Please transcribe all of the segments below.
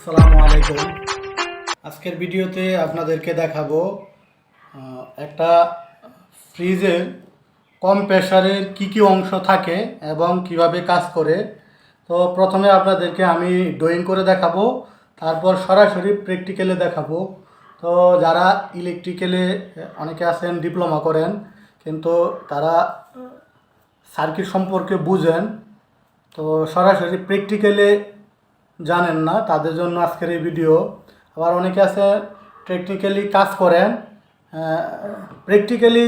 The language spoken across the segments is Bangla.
আসসালামু আলাইকুম। আজকের ভিডিওতে আপনাদেরকে দেখাবো একটা ফ্রিজের কম প্রেশারের কি কি অংশ থাকে এবং কীভাবে কাজ করে। তো প্রথমে আপনাদেরকে আমি ড্রয়িং করে দেখাবো, তারপর সরাসরি প্র্যাকটিক্যালে দেখাবো। তো যারা ইলেকট্রিক্যালে, অনেকে আছেন, ডিপ্লোমা করেন, কিন্তু তারা সার্কিট সম্পর্কে বুঝেন। তো সরাসরি প্র্যাকটিক্যালে জানেন না, তাদের জন্য আজকের এই ভিডিও আবার অনেকে আছে টেকনিক্যালি কাজ করেন প্র্যাকটিক্যালি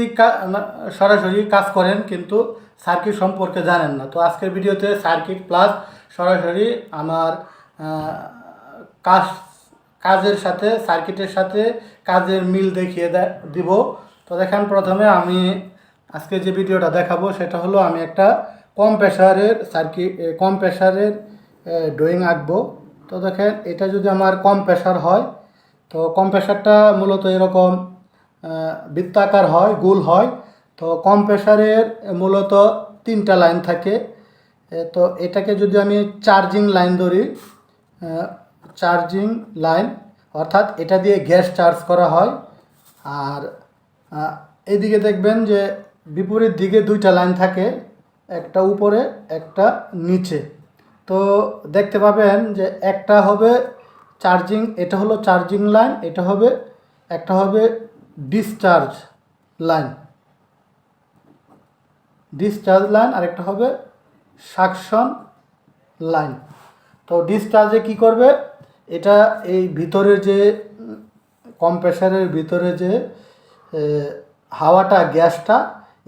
সরাসরি কাজ করেন, কিন্তু সার্কিট সম্পর্কে জানেন না। তো আজকের ভিডিওতে সার্কিট প্লাস সরাসরি আমার কাজ, কাজের সাথে, সার্কিটের সাথে কাজের মিল দেখিয়ে দিব। তো দেখেন প্রথমে আমি আজকে যে ভিডিওটা দেখাবো, সেটা হলো আমি একটা কম প্রেশারের সার্কিট কম প্রেশারের ড্রয়িং আঁকবো। তো দেখেন, এটা যদি আমার কম প্রেশার হয়, তো কম প্রেশারটা মূলত এরকম বৃত্তাকার হয়, গোল হয়। তো কম প্রেশারের মূলত তিনটা লাইন থাকে। তো এটাকে যদি আমি চার্জিং লাইন ধরি চার্জিং লাইন অর্থাৎ এটা দিয়ে গ্যাস চার্জ করা হয়। আর এদিকে দেখবেন যে বিপরীত দিকে দুইটা লাইন থাকে, একটা উপরে, একটা নিচে। তো দেখতে পাবেন যে একটা হবে চার্জিং, এটা হলো চার্জিং লাইন, এটা হবে, একটা হবে ডিসচার্জ লাইন। ডিসচার্জ লাইন আর একটা হবে সাকশন লাইন। তো ডিসচার্জে কি করবে? এটা এই ভিতরে যে, কম্প্রেসারের ভিতরে যে হাওয়াটা, গ্যাসটা,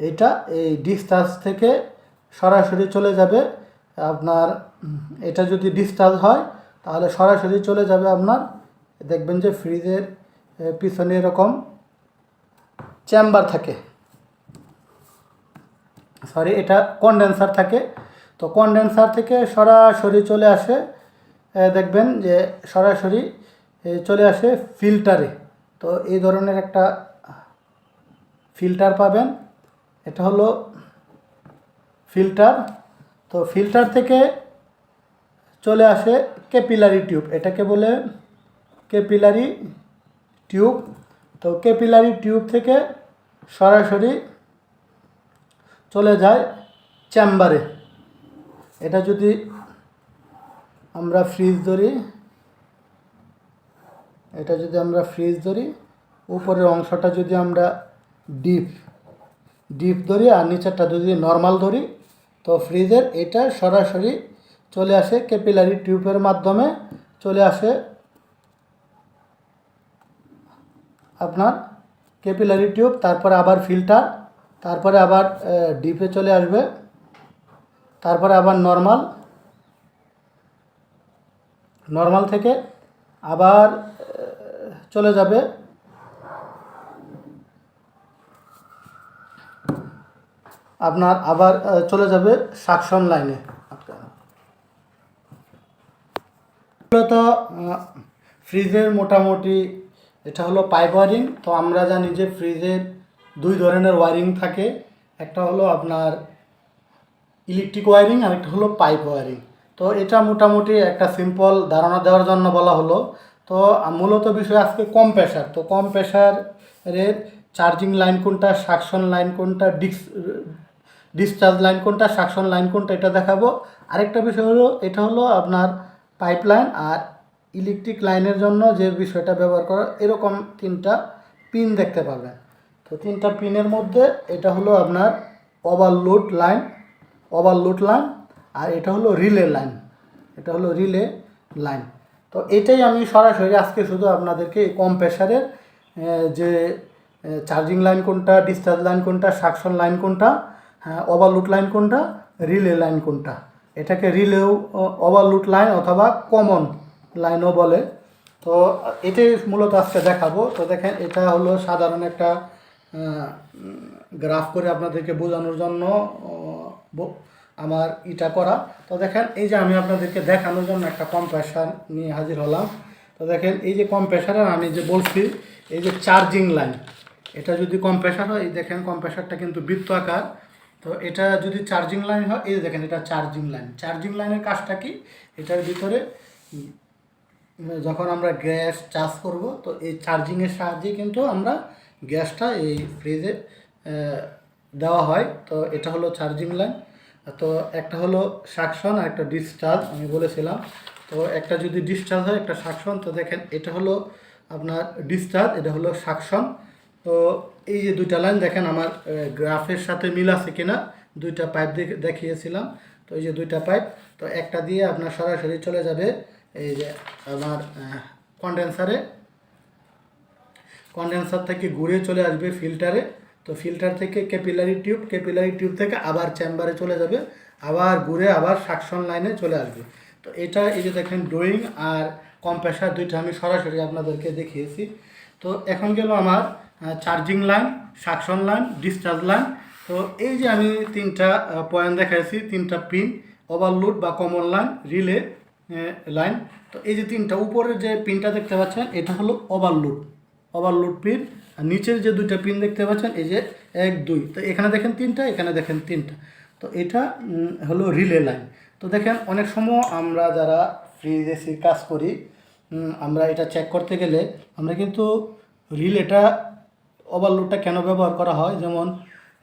এটা এই ডিসচার্জ থেকে সরাসরি চলে যাবে আপনার এটা যদি ডিসচার্জ হয়, তাহলে সরাসরি চলে যাবে আপনার, দেখবেন যে ফ্রিজের পিছনে এরকম চেম্বার থাকে। সরি, এটা কন্ডেন্সার থাকে। তো কন্ডেন্সার থেকে সরাসরি চলে আসে দেখবেন যে সরাসরি চলে আসে ফিল্টারে তো এই ধরনের একটা ফিল্টার পাবেন। এটা হলো ফিল্টার তো ফিল্টার থেকে চলে আসে ক্যাপিলারি টিউব এটাকে বলে ক্যাপিলারি টিউব তো ক্যাপিলারি টিউব থেকে সরাসরি চলে যায় চেম্বারে এটা যদি আমরা ফ্রিজ ধরি, এটা যদি আমরা ফ্রিজ ধরি, উপরের অংশটা যদি আমরা ডিপ ডিপ ধরি আর নিচেরটা যদি নর্মাল ধরি, তো ফ্রিজের এটা সরাসরি চলে আসে ক্যাপিলারি টিউবের মাধ্যমে, চলে আসে আপনার ক্যাপিলারি টিউব, তারপরে আবার ফিল্টার, তারপরে আবার ডিপে চলে আসবে, তারপরে আবার নর্মাল নর্মাল থেকে আবার চলে যাবে। আপনার আবার চলে যাবে সাকশন লাইনে। মূলত ফ্রিজের মোটামুটি এটা হলো পাইপ ওয়ারিং। তো আমরা জানি যে ফ্রিজের দুই ধরনের ওয়ারিং থাকে। একটা হলো আপনার ইলেকট্রিক ওয়ারিং আর একটা হলো পাইপ ওয়ারিং। তো এটা মোটামুটি একটা সিম্পল ধারণা দেওয়ার জন্য বলা হলো। তো মূলত বিষয় আজকে কম প্রেশার তো কম প্রেশারের চার্জিং লাইন কোনটা, সাকশন লাইন কোনটা ডিক্স ডিসচার্জ লাইন কোনটা, সাকশন লাইন কোনটা, এটা দেখাবো। আরেকটা বিষয় হলো, এটা হলো আপনার পাইপলাইন আর ইলেকট্রিক লাইনের জন্য যে বিষয়টা ব্যবহার করা, এরকম তিনটা পিন দেখতে পাবেন। তো তিনটা পিনের মধ্যে এটা হলো আপনার ওভারলোড লাইন ওভারলোড লাইন আর এটা হলো রিলে লাইন এটা হলো রিলে লাইন তো এটাই আমি সরাসরি আজকে শুধু আপনাদেরকে এই কম প্রেশারের যে চার্জিং লাইন কোনটা ডিসচার্জ লাইন কোনটা সাকশন লাইন কোনটা হ্যাঁ ওভারলুট লাইন কোনটা রিলে লাইন কোনটা। এটাকে রিলেও ওভারলুট লাইন অথবা কমন লাইনও বলে। তো এটাই মূলত আজকে দেখাবো। তো দেখেন, এটা হলো সাধারণ একটা গ্রাফ করে আপনাদেরকে বোঝানোর জন্য আমার ইটা করা। তো দেখেন, এই যে আমি আপনাদেরকে দেখানোর জন্য একটা কম্প্রেসার নিয়ে হাজির হলাম। তো দেখেন, এই যে কম্প্রেসারের আমি যে বলছি, এই যে চার্জিং লাইন এটা যদি কম্প্রেসার হয়, এই দেখেন কম্প্রেসারটা কিন্তু বৃত্ত আকার তো এটা যদি চার্জিং লাইন হয়, এই দেখেন এটা চার্জিং লাইন চার্জিং লাইনের কাজটা কি? এটার ভিতরে যখন আমরা গ্যাস চার্জ করব, তো এই চার্জিংয়ের সাহায্যে কিন্তু আমরা গ্যাসটা এই ফ্রিজে দেওয়া হয়। তো এটা হলো চার্জিং লাইন তো একটা হলো সাকশন আর একটা ডিসচার্জ আমি বলেছিলাম। তো একটা যদি ডিসচার্জ হয়, একটা সাকশন তো দেখেন এটা হলো আপনার ডিসচার্জ এটা হলো সাকশন তো এই যে দুইটা লাইন দেখেন, আমার গ্রাফের সাথে মিল আছে কিনা, দুইটা পাইপ দেখিয়েছিলাম। তো এই যে দুইটা পাইপ তো একটা দিয়ে আপনার সরাসরি চলে যাবে, এই যে আমার কন্ডেন্সারে কন্ডেন্সার থেকে ঘুরে চলে আসবে ফিল্টারে তো ফিল্টার থেকে ক্যাপিলারি টিউব ক্যাপিলারি টিউব থেকে আবার চেম্বারে চলে যাবে, আবার ঘুরে আবার সাকশন লাইনে চলে আসবে। তো এটা এই যে দেখেন ড্রয়িং আর কম্প্রেসার দুইটা আমি সরাসরি আপনাদেরকে দেখিয়েছি। তো এখন গেল আমার charging line suction line discharge line তো এই যে আমি তিনটা পয়েন্ট দেখাইছি, তিনটা পিন ওভারলোড বা কমন লাইন রিলে লাইন তো এই যে তিনটা, উপরের যে পিনটা দেখতে পাচ্ছেন, এটা হলো ওভারলোড ওভারলোড পিন আর নিচের যে দুইটা পিন দেখতে পাচ্ছেন, এই যে এক, দুই। তো এখানে দেখেন তিনটা, এখানে দেখেন তিনটা। তো এটা হলো রিলে লাইন তো দেখেন, অনেক সময় আমরা যারা ফ্রিজ এসির কাজ করি আমরা এটা চেক করতে গেলে আমরা কিন্তু রিলেটা ওভারলোডটা কেন ব্যবহার করা হয়? যেমন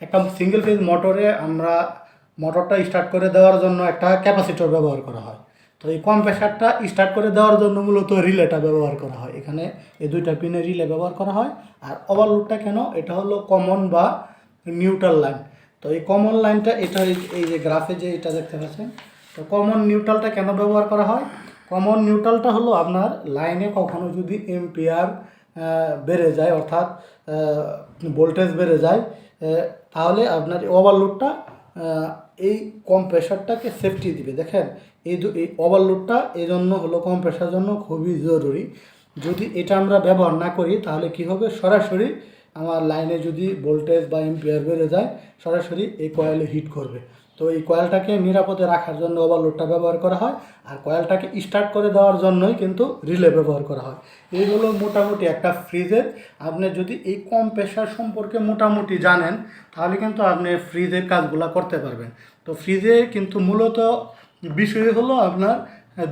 একটা সিঙ্গেল ফেজ মোটরে আমরা মোটরটা স্টার্ট করে দেওয়ার জন্য একটা ক্যাপাসিটর ব্যবহার করা হয়। তো এই কম্প্রেসারটা স্টার্ট করে দেওয়ার জন্য মূলত রিলেটা ব্যবহার করা হয়। এখানে এই দুইটা পিনে রিলে ব্যবহার করা হয়। আর ওভারলোডটা কেন? এটা হলো কমন বা নিউট্রাল লাইন তো এই কমন লাইনটা এটা এই যে গ্রাফে যে এটা দেখতে পাচ্ছেন, তো কমন নিউট্রালটা কেন ব্যবহার করা হয়? কমন নিউট্রালটা হলো আপনার লাইনে কখনো যদি এম্পিয়ার বেড়ে যায়, অর্থাৎ ভোল্টেজ বেড়ে যায় তাহলে আপনার ওভারলোডটা এই কম্প্রেসারটাকে সেফটি দিবে। দেখেন, এই এই ওভারলোডটা এই জন্য হলো কম্প্রেসার জন্য খুবই জরুরি। যদি এটা আমরা ব্যবহার না করি, তাহলে কি হবে? সরাসরি আমার লাইনে যদি ভোল্টেজ বা এম্পিয়ার বেড়ে যায়, সরাসরি এই কয়েলে হিট করবে। তো এই কয়েলটাকে নিরাপদে রাখার জন্য ওভারলোডটা ব্যবহার করা হয় আর কয়েলটাকে স্টার্ট করে দেওয়ার জন্যই কিন্তু রিলে ব্যবহার করা হয়। এইগুলো মোটামুটি একটা ফ্রিজের আপনি যদি এই কম প্রেশার সম্পর্কে মোটামুটি জানেন, তাহলে কিন্তু আপনি ফ্রিজের কাজগুলো করতে পারবেন। তো ফ্রিজে কিন্তু মূলত বিষয় হলো আপনার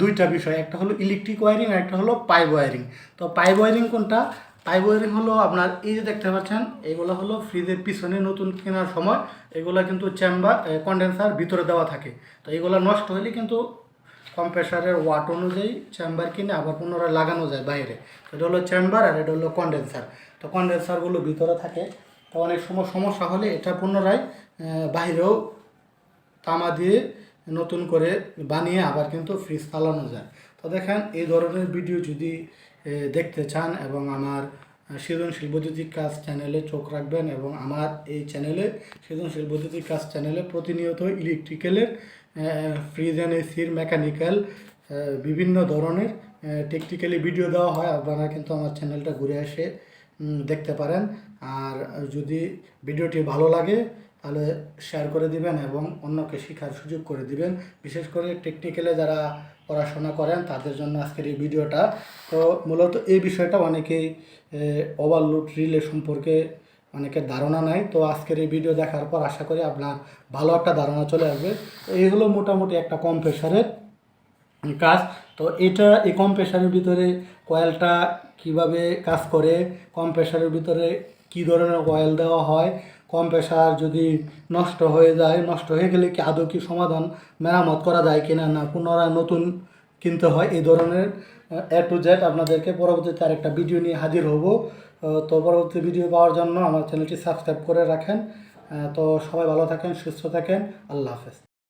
দুইটা বিষয়। একটা হলো ইলেকট্রিক ওয়ারিং আর একটা হলো পাইপ ওয়ারিং তো পাইপ ওয়ারিং কোনটা? পাইপ ওয়ারিং হলো আপনার এই যে দেখতে পাচ্ছেন, এগুলো হলো ফ্রিজের পিছনে নতুন কেনার সময় এগুলো কিন্তু চেম্বার কন্ডেন্সার ভিতরে দেওয়া থাকে। তো এগুলো নষ্ট হলে কিন্তু কম্প্রেসারের ওয়াট অনুযায়ী চেম্বার কিনে আবার পুনরায় লাগানো যায় বাইরে। এটা হলো চেম্বার আর এটা হলো কন্ডেন্সার তো কন্ডেন্সারগুলো ভিতরে থাকে, তো অনেক সময় সমস্যা হলে এটা পুনরায় বাইরেও তামা দিয়ে নতুন করে বানিয়ে আবার কিন্তু ফ্রিজ চালানো যায়। তো দেখেন এই ধরনের ভিডিও যদি দেখতে চান এবং আমার সৃজনশীল বৈদ্যুতিক কাজ চ্যানেলে চোখ রাখবেন এবং আমার এই চ্যানেলে সৃজনশীল বৈদ্যুতিক কাজ চ্যানেলে প্রতিনিয়ত ইলেকট্রিক্যালের ফ্রিজ অ্যান্ড এসির মেকানিক্যাল বিভিন্ন ধরনের টেকনিক্যালি ভিডিও দেওয়া হয়। আপনারা কিন্তু আমার চ্যানেলটা ঘুরে এসে দেখতে পারেন। আর যদি ভিডিওটি ভালো লাগে তাহলে শেয়ার করে দিবেন এবং অন্যকে শেখার সুযোগ করে দিবেন। বিশেষ করে টেকনিক্যালে যারা পড়াশোনা করেন, তাদের জন্য আজকের এই ভিডিওটা। তো মূলত এই বিষয়টা অনেকেই ওভারলোড রিলে সম্পর্কে অনেকের ধারণা নাই। তো আজকের এই ভিডিও দেখার পর আশা করি আপনার ভালো একটা ধারণা চলে আসবে। এই হলো মোটামুটি একটা কম প্রেশারের কাজ। তো এটা এই কম প্রেশারের ভিতরে কয়েলটা কীভাবে কাজ করে কম প্রেশারের ভিতরে কী ধরনের কয়েল দেওয়া হয় কম প্রেশার যদি নষ্ট হয়ে যায়, নষ্ট হয়ে গেলে কি আদৌ কি সমাধান, মেরামত করা যায় কিনা না? পুনরায় নতুন কিনতে হয় এই ধরনের এ টু জেড আপনাদেরকে পরবর্তীতে আরেকটা ভিডিও নিয়ে হাজির হব। তো পরবর্তী ভিডিও পাওয়ার জন্য আমার চ্যানেলটি সাবস্ক্রাইব করে রাখেন। তো সবাই ভালো থাকেন, সুস্থ থাকেন। আল্লাহ হাফেজ।